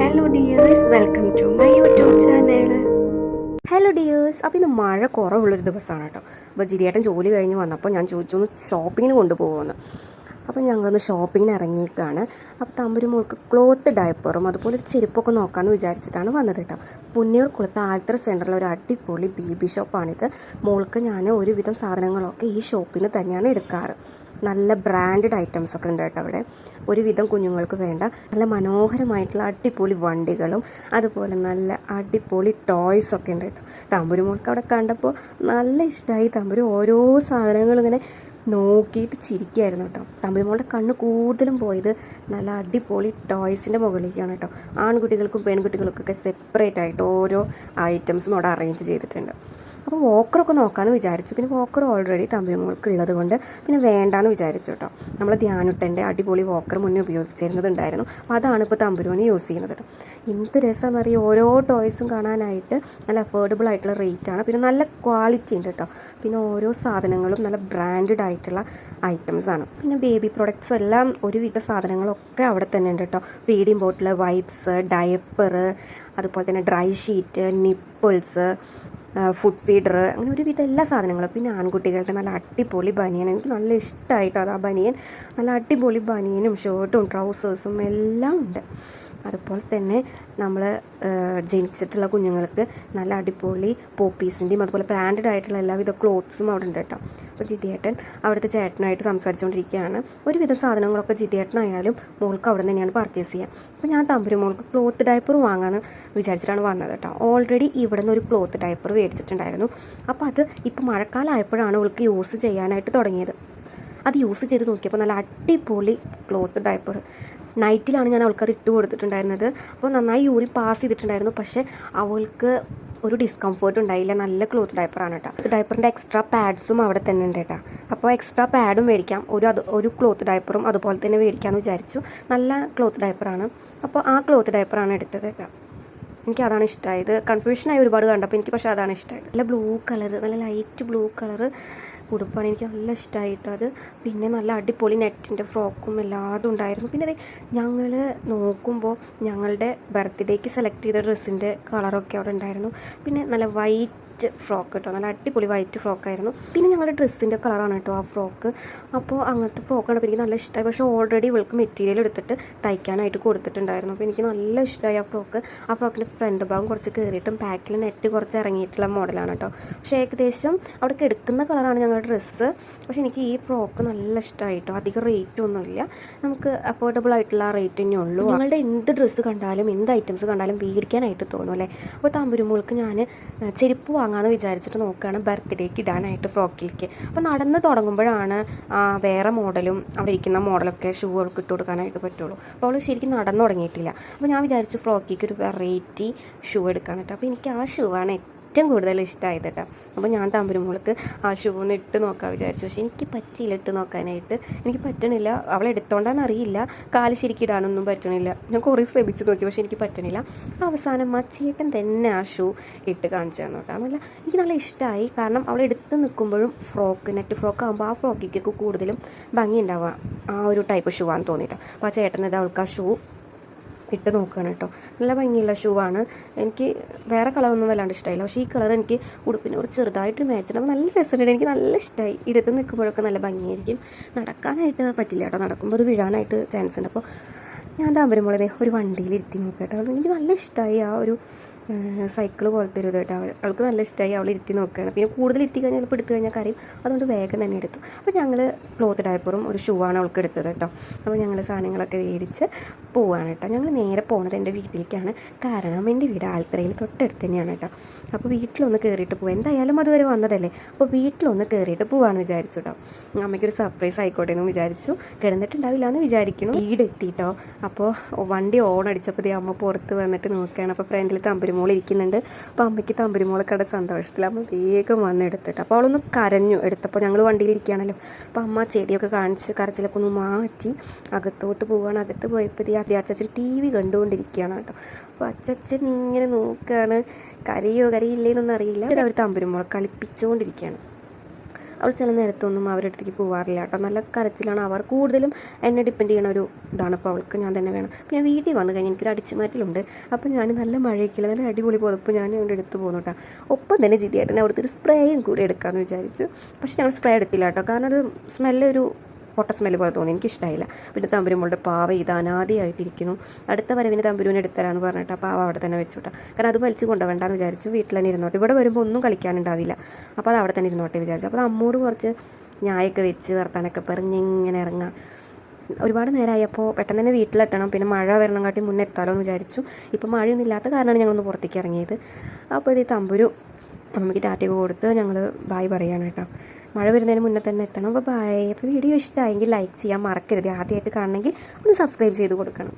Hello dears welcome to my YouTube channel hello dears അപ്പോൾ ഇന്ന് മഴ കുറവുള്ളൊരു ദിവസമാണ് കേട്ടോ. അപ്പോൾ ജിരിയേട്ടൻ ജോലി കഴിഞ്ഞ് വന്നപ്പോൾ ഞാൻ ചോദിച്ചു ഒന്ന് ഷോപ്പിങ്ങിന് കൊണ്ടുപോകുമെന്ന് അപ്പോൾ ഞങ്ങളൊന്ന് ഷോപ്പിങ്ങിന് ഇറങ്ങിയേക്കാണ്. അപ്പോൾ തമ്പുരു മോൾക്ക് ക്ലോത്ത് ഡയപ്പറും അതുപോലെ ഒരു ചെരുപ്പൊക്കെ നോക്കാമെന്ന് വിചാരിച്ചിട്ടാണ് വന്നത് കേട്ടോ. പുന്നൂർ കുളത്ത് ആൽത്തറ സെന്ററിലെ ഒരു അടിപൊളി ബേബി ഷോപ്പാണിത് മോൾക്ക് ഞാൻ ഒരുവിധം സാധനങ്ങളൊക്കെ ഈ ഷോപ്പിൽ നിന്ന് തന്നെയാണ് എടുക്കാറ്. നല്ല ബ്രാൻഡഡ് ഐറ്റംസ് ഒക്കെ ഉണ്ട് കേട്ടോ അവിടെ. ഒരുവിധം കുഞ്ഞുങ്ങൾക്ക് വേണ്ട. നല്ല മനോഹരമായിട്ടുള്ള അടിപൊളി വണ്ടികളും അതുപോലെ നല്ല അടിപൊളി ടോയ്സ് ഒക്കെ ഉണ്ട് കേട്ടോ. തമ്പുരു മോൾക്ക് അവിടെ കണ്ടപ്പോൾ നല്ല ഇഷ്ടമായി തമ്പുരു ഓരോ സാധനങ്ങളും ഇങ്ങനെ നോക്കിയിട്ട് ചിരിക്കുകയായിരുന്നു കേട്ടോ. തമ്പുരുമോളുടെ കണ്ണ് കൂടുതലും പോയത് നല്ല അടിപൊളി ടോയ്സിന്റെ മുകളിലേക്കാണ് കേട്ടോ. ആൺകുട്ടികൾക്കും പെൺകുട്ടികൾക്കൊക്കെ സെപ്പറേറ്റ് ആയിട്ട് ഓരോ ഐറ്റംസും അവിടെ അറേഞ്ച് ചെയ്തിട്ടുണ്ട്. അപ്പോൾ വോക്കറൊക്കെ നോക്കാമെന്ന് വിചാരിച്ചു. പിന്നെ വോക്കർ ഓൾറെഡി തമ്പുരുമോൾക്ക് ഉള്ളത് കൊണ്ട് പിന്നെ വേണ്ടാന്ന് വിചാരിച്ചു കേട്ടോ നമ്മൾ ധ്യാനുട്ടന്റെ അടിപൊളി വോക്കർ മുന്നേ ഉപയോഗിച്ചിരുന്നതുണ്ടായിരുന്നു. അപ്പോൾ അതാണ് ഇപ്പോൾ തമ്പുരോന് യൂസ് ചെയ്യുന്നത് കേട്ടോ എന്ത് രസമെന്ന് അറിയാം ഓരോ ടോയ്സും കാണാനായിട്ട് നല്ല അഫോർഡബിൾ ആയിട്ടുള്ള റേറ്റാണ് പിന്നെ നല്ല ക്വാളിറ്റി ഉണ്ട് കേട്ടോ പിന്നെ ഓരോ സാധനങ്ങളും നല്ല ബ്രാൻഡഡ് ആയിട്ടുള്ള ഐറ്റംസ് ആണ്. പിന്നെ ബേബി പ്രൊഡക്ട്സ് എല്ലാം ഒരുവിധ സാധനങ്ങളൊക്കെ അവിടെ തന്നെ ഉണ്ട് കേട്ടോ ഫീഡിംഗ് ബോട്ടിൽ വൈപ്സ് ഡയപ്പർ അതുപോലെ തന്നെ dry sheet nipples food feeder അങ്ങനെ ഒരുവിധം എല്ലാ സാധനങ്ങളും. പിന്നെ ആൺകുട്ടികളുടെ നല്ല അടിപൊളി ബനിയൻ. എനിക്ക് നല്ല ഇഷ്ടമായിട്ടോ അത് ആ ബനിയൻ. നല്ല അടിപൊളി ബനിയനും ഷർട്ടും ട്രൗസേഴ്സും എല്ലാം ഉണ്ട്. അതുപോലെ തന്നെ നമ്മൾ ജനിച്ചിട്ടുള്ള കുഞ്ഞുങ്ങൾക്ക് നല്ല അടിപൊളി പോപ്പീസിന്റെയും അതുപോലെ ബ്രാൻഡഡ് ആയിട്ടുള്ള എല്ലാവിധ ക്ലോത്ത്സും അവിടെ ഉണ്ട് കേട്ടോ അപ്പോൾ ജിതിയേട്ടൻ അവിടുത്തെ ചേട്ടനായിട്ട് സംസാരിച്ചുകൊണ്ടിരിക്കുകയാണ് ഒരുവിധ സാധനങ്ങളൊക്കെ ജിതിയേട്ടനായാലും മോൾക്ക് അവിടെ തന്നെയാണ് പർച്ചേസ് ചെയ്യുക അപ്പോൾ ഞാൻ തമ്പുരു മോൾക്ക് ക്ലോത്ത് ഡയപ്പർ വാങ്ങാമെന്ന് വിചാരിച്ചിട്ടാണ് വന്നത് കേട്ടോ ഓൾറെഡി ഇവിടെ നിന്ന് ഒരു ക്ലോത്ത് ഡയപ്പർ മേടിച്ചിട്ടുണ്ടായിരുന്നു. അപ്പോൾ അത് ഇപ്പോൾ മഴക്കാലമായപ്പോഴാണ് അവൾക്ക് യൂസ് ചെയ്യാനായിട്ട് തുടങ്ങിയത്. അത് യൂസ് ചെയ്ത് നോക്കിയപ്പോൾ നല്ല അടിപൊളി ക്ലോത്ത് ഡയപ്പർ. നൈറ്റിലാണ് ഞാൻ അവൾക്ക് അത് ഇട്ട് കൊടുത്തിട്ടുണ്ടായിരുന്നത്. അപ്പോൾ നന്നായി യൂറി പാസ് ചെയ്തിട്ടുണ്ടായിരുന്നു. പക്ഷേ അവൾക്ക് ഒരു ഡിസ്കംഫേർട്ട് ഉണ്ടായില്ല. നല്ല ക്ലോത്ത് ഡയപ്പറാണ് കേട്ടോ. ഡയപ്പറിന്റെ എക്സ്ട്രാ പാഡ്സും അവിടെ തന്നെ ഉണ്ട് കേട്ടോ. അപ്പോൾ എക്സ്ട്രാ പാഡും മേടിക്കാം. ഒരു അത് ഒരു ക്ലോത്ത് ഡയപ്പറും അതുപോലെ തന്നെ മേടിക്കാമെന്ന് വിചാരിച്ചു. നല്ല ക്ലോത്ത് ഡയപ്പറാണ് അപ്പോൾ ആ ക്ലോത്ത് ഡയപ്പറാണ് എടുത്തത് കേട്ടോ. എനിക്ക് അതാണ് ഇഷ്ടമായത്. കൺഫ്യൂഷനായി ഒരുപാട് കണ്ടപ്പോൾ എനിക്ക് പക്ഷേ അതാണ് ഇഷ്ടമായത്. നല്ല ബ്ലൂ കളർ നല്ല ലൈറ്റ് ബ്ലൂ കളർ ഉടുപ്പാണ് എനിക്ക് നല്ല ഇഷ്ടമായിട്ട് അത് പിന്നെ നല്ല അടിപൊളി നെറ്റിന്റെ ഫ്രോക്കും എല്ലാതും ഉണ്ടായിരുന്നു. പിന്നെ അതെ ഞങ്ങൾ നോക്കുമ്പോൾ ഞങ്ങളുടെ ബർത്ത്ഡേക്ക് സെലക്ട് ചെയ്ത ഡ്രസ്സിന്റെ കളറൊക്കെ അവിടെ ഉണ്ടായിരുന്നു. പിന്നെ നല്ല വൈറ്റ് ഫ്രോക്ക് കേട്ടോ. നല്ല അടിപൊളി വൈറ്റ് ഫ്രോക്കായിരുന്നു. പിന്നെ ഞങ്ങളുടെ ഡ്രസ്സിന്റെ കളറാണ് കേട്ടോ ആ ഫ്രോക്ക്. അപ്പോൾ അങ്ങനത്തെ ഫ്രോക്കാണ് അപ്പോൾ എനിക്ക് നല്ല ഇഷ്ടമായി പക്ഷേ ഓൾറെഡി ഇവൾക്ക് മെറ്റീരിയൽ എടുത്തിട്ട് തയ്ക്കാനായിട്ട് കൊടുത്തിട്ടുണ്ടായിരുന്നു. അപ്പോൾ എനിക്ക് നല്ല ഇഷ്ടമായി ആ ഫ്രോക്ക്. ആ ഫ്രോക്കിന്റെ ഫ്രണ്ട് ഭാഗം കുറച്ച് കയറിയിട്ടും ബാക്കിൽ നെറ്റ് കുറച്ച് ഇറങ്ങിയിട്ടുള്ള മോഡലാണ് കേട്ടോ. പക്ഷേ ഏകദേശം അവിടെ എടുക്കുന്ന കളറാണ് ഞങ്ങളുടെ ഡ്രസ്സ്. പക്ഷേ എനിക്ക് ഈ ഫ്രോക്ക് നല്ല ഇഷ്ടമായി കേട്ടോ. അധികം റേറ്റ് ഒന്നുമില്ല നമുക്ക് അഫോർഡബിൾ ആയിട്ടുള്ള റേറ്റ് തന്നെ ഉള്ളൂ. നിങ്ങളുടെ എന്ത് ഡ്രസ്സ് കണ്ടാലും എന്ത് ഐറ്റംസ് കണ്ടാലും മേടിക്കാനായിട്ട് തോന്നും അല്ലേ? അപ്പോൾ താമ്പുരുമ്പോൾക്ക് ഞാൻ ചെരുപ്പ് വാങ്ങാമെന്ന് വിചാരിച്ചിട്ട് നോക്കുകയാണ്. ബർത്ത്ഡേക്ക് ഇടാനായിട്ട് ഫ്രോക്കിലേക്ക് അപ്പോൾ നടന്ന് തുടങ്ങുമ്പോഴാണ് വേറെ മോഡലും അവിടെ ഇരിക്കുന്ന മോഡലൊക്കെ ഷൂ അവൾക്ക് ഇട്ട് കൊടുക്കാനായിട്ട് പറ്റുള്ളൂ. അപ്പോൾ അവൾ ശരിക്കും നടന്നു തുടങ്ങിയിട്ടില്ല. അപ്പോൾ ഞാൻ വിചാരിച്ചു ഫ്രോക്കിക്ക് ഒരു വെറൈറ്റി ഷൂ എടുക്കാൻ കേട്ടോ. അപ്പോൾ എനിക്ക് ആ ഷൂ ആണ് ഏറ്റവും കൂടുതൽ ഇഷ്ടമായത് കേട്ടോ അപ്പോൾ ഞാൻ തമ്പുരുമോൾക്ക് ആ ഷൂ ഒന്ന് ഇട്ട് നോക്കാൻ വിചാരിച്ചു. പക്ഷേ എനിക്ക് പറ്റിയില്ല ഇട്ട് നോക്കാനായിട്ട്. എനിക്ക് പറ്റണില്ല. അവൾ എടുത്തോണ്ടാന്ന് അറിയില്ല. കാൽ ശരിക്കിടാനൊന്നും പറ്റണില്ല. ഞാൻ കുറേ ശ്രമിച്ചു നോക്കി പക്ഷേ എനിക്ക് പറ്റണില്ല. അവസാനം ആ ചേട്ടൻ തന്നെ ആ ഷൂ ഇട്ട് കാണിച്ചു തന്നു കേട്ടോ നല്ല എനിക്ക് നല്ല ഇഷ്ടമായി കാരണം അവൾ എടുത്ത് നിൽക്കുമ്പോഴും ഫ്രോക്ക് നെറ്റ് ഫ്രോക്ക് ആകുമ്പോൾ ആ ഫ്രോക്കിക്കൊക്കെ കൂടുതലും ഭംഗി ഉണ്ടാവുക ആ ഒരു ടൈപ്പ് ഷൂ ആണെന്ന് തോന്നിയിട്ട്. അപ്പോൾ ആ ചേട്ടൻ ഇത് അവൾക്ക് ആ ഷൂ ഇട്ട് നോക്കുകയാണ് കേട്ടോ. നല്ല ഭംഗിയുള്ള ഷൂ ആണ്. എനിക്ക് വേറെ കളറൊന്നും വല്ലാണ്ട് ഇഷ്ടമായില്ല പക്ഷേ ഈ കളർ എനിക്ക് ഉടുപ്പിന് ഒരു ചെറുതായിട്ട് മാച്ച് അപ്പോൾ നല്ല രസമുണ്ട് എനിക്ക് നല്ല ഇഷ്ടമായി ഇടത്ത് നിൽക്കുമ്പോഴൊക്കെ നല്ല ഭംഗിയായിരിക്കും. നടക്കാനായിട്ട് പറ്റില്ല കേട്ടോ. നടക്കുമ്പോൾ അത് വീഴാനായിട്ട് ചാൻസ് ഉണ്ട്. അപ്പോൾ ഞാൻ താമ്പരമുള്ളത് ഒരു വണ്ടിയിൽ ഇരുത്തി കേട്ടോ. എനിക്ക് നല്ല ഇഷ്ടമായി ആ ഒരു സൈക്കിൾ പോലത്തെ ഒരു ഇത് കേട്ടോ അവൾ- അവൾക്ക് നല്ല ഇഷ്ടമായി അവൾ ഇരുത്തി നോക്കുകയാണ്. പിന്നെ കൂടുതൽ ഇരുത്തി കഴിഞ്ഞാൽ ഇപ്പോൾ എടുത്തു കഴിഞ്ഞാൽ കറിയും അതുകൊണ്ട് വേഗം തന്നെ എടുത്തു. അപ്പോൾ ഞങ്ങൾ ക്ലോത്ത് ഡയപ്പറും ഒരു ഷൂ ആണ് അവൾക്ക് എടുത്തത് കേട്ടോ. അപ്പോൾ ഞങ്ങൾ സാധനങ്ങളൊക്കെ മേടിച്ച് പോവാണ് കേട്ടോ. ഞങ്ങൾ നേരെ പോകുന്നത് എന്റെ വീട്ടിലേക്കാണ്. കാരണം എന്റെ വീട് ആൽത്തറയിൽ തൊട്ടടുത്ത് തന്നെയാണ് കേട്ടോ. അപ്പോൾ വീട്ടിലൊന്ന് കയറിയിട്ട് പോകും എന്തായാലും അതുവരെ വന്നതല്ലേ? അപ്പോൾ വീട്ടിലൊന്ന് കയറിയിട്ട് പോകാമെന്ന് വിചാരിച്ചു കേട്ടോ. അമ്മയ്ക്കൊരു സർപ്രൈസ് ആയിക്കോട്ടെ എന്ന് വിചാരിച്ചു. കിടന്നിട്ടുണ്ടാവില്ല എന്ന് വിചാരിക്കുന്നു. വീട് എത്തിയിട്ടോ അപ്പോൾ വണ്ടി ഓൺ അടിച്ചപ്പോൾ അമ്മ പുറത്ത് വന്നിട്ട് നോക്കുകയാണ്. അപ്പോൾ ഫ്രണ്ടിൽ തമ്പുരുമോൾ ഇരിക്കുന്നുണ്ട്. അപ്പോൾ അമ്മയ്ക്ക് തമ്പുരുമോളൊക്കെ സന്തോഷത്തിൽ അമ്മ വേഗം വന്ന് എടുത്തിട്ട്. അപ്പോൾ അവളൊന്ന് കരഞ്ഞു എടുത്തപ്പോൾ ഞങ്ങൾ വണ്ടിയിൽ ഇരിക്കുകയാണല്ലോ. അപ്പോൾ അമ്മ ചെടിയൊക്കെ കാണിച്ച് കരച്ചിലൊക്കെ ഒന്ന് മാറ്റി അകത്തോട്ട് പോവുകയാണ് അകത്ത് പോയപ്പോൾ ഈ അതി അച്ചച്ചൻ ടി വി കണ്ടുകൊണ്ടിരിക്കുകയാണ് കേട്ടോ. അപ്പോൾ അച്ചച്ചൻ ഇങ്ങനെ നോക്കുകയാണ് കരയോ കരയില്ലേന്നൊന്നും അറിയില്ല. അവർ തമ്പുരുമോളെ കളിപ്പിച്ചുകൊണ്ടിരിക്കുകയാണ് അവൾ ചില നേരത്തൊന്നും അവരുടെ അടുത്തേക്ക് പോകാറില്ല കേട്ടോ. നല്ല കരച്ചിലാണ്. അവർ കൂടുതലും എന്നെ ഡിപ്പെൻഡ് ചെയ്യണ ഒരു ഇതാണ്. അപ്പോൾ അവൾക്ക് ഞാൻ തന്നെ വേണം. അപ്പോൾ ഞാൻ വീട്ടിൽ വന്നു കഴിഞ്ഞാൽ എനിക്കൊരു അടിച്ചുമാറ്റലുണ്ട്. അപ്പോൾ ഞാൻ നല്ല മഴയൊക്കെ നല്ല അടിപൊളി പോയപ്പോൾ ഞാൻ അവിടെ എടുത്ത് പോകുന്നു കേട്ടോ. ഒപ്പം തന്നെ ജിതിയായിട്ട് അവിടുത്തെ ഒരു സ്പ്രേയും കൂടി എടുക്കാമെന്ന് വിചാരിച്ചു. പക്ഷേ ഞങ്ങൾ സ്പ്രേ എടുത്തില്ല കേട്ടോ. കാരണം അത് സ്മെല്ല് ഒരു പൊട്ട സ്മെല്ല് പോലെ തോന്നി. എനിക്കിഷ്ടമായില്ല പിന്നെ തമ്പുരുമോളുടെ പാവ ഇത് അനാദിയായിട്ടിരിക്കുന്നു. അടുത്ത വരവിന് തമ്പുരുവിനെ എടുത്തരാന്ന് പറഞ്ഞിട്ട് ആ പാവ അവിടെ തന്നെ വെച്ചു കേട്ടോ കാരണം അത് വലിച്ചു കൊണ്ടുപോകണ്ടെന്ന് വിചാരിച്ചു വീട്ടിൽ തന്നെ ഇരുന്നോട്ടെ. ഇവിടെ വരുമ്പോൾ ഒന്നും കളിക്കാനുണ്ടാവില്ല. അപ്പോൾ അത് അവിടെ തന്നെ ഇരുന്നോട്ടെ വിചാരിച്ചു. അപ്പോൾ അമ്മോട് കുറച്ച് ഞായൊക്കെ വെച്ച് വർത്താനൊക്കെ പറഞ്ഞ് ഇങ്ങനെ ഇറങ്ങാം. ഒരുപാട് നേരമായപ്പോൾ പെട്ടെന്ന് തന്നെ വീട്ടിലെത്തണം. പിന്നെ മഴ വരണം കാട്ടി മുന്നേ എത്താലോ എന്ന് വിചാരിച്ചു. ഇപ്പോൾ മഴയൊന്നും ഇല്ലാത്ത കാരണമാണ് ഞങ്ങളൊന്ന് പുറത്തേക്ക് ഇറങ്ങിയത്. അപ്പോൾ ഇത് തമ്പുരു അമ്മയ്ക്ക് ടാറ്റയൊക്കെ കൊടുത്ത് ഞങ്ങൾ ബായ് പറയാണ് കേട്ടോ. മഴ വരുന്നതിന് മുന്നേ തന്നെ എത്തണം. അപ്പോൾ ബായ് അപ്പോൾ വീഡിയോ ഇഷ്ടമായെങ്കിൽ ലൈക്ക് ചെയ്യാൻ മറക്കരുത്. ആദ്യമായിട്ട് കാണണമെങ്കിൽ ഒന്ന് സബ്സ്ക്രൈബ് ചെയ്ത് കൊടുക്കണം.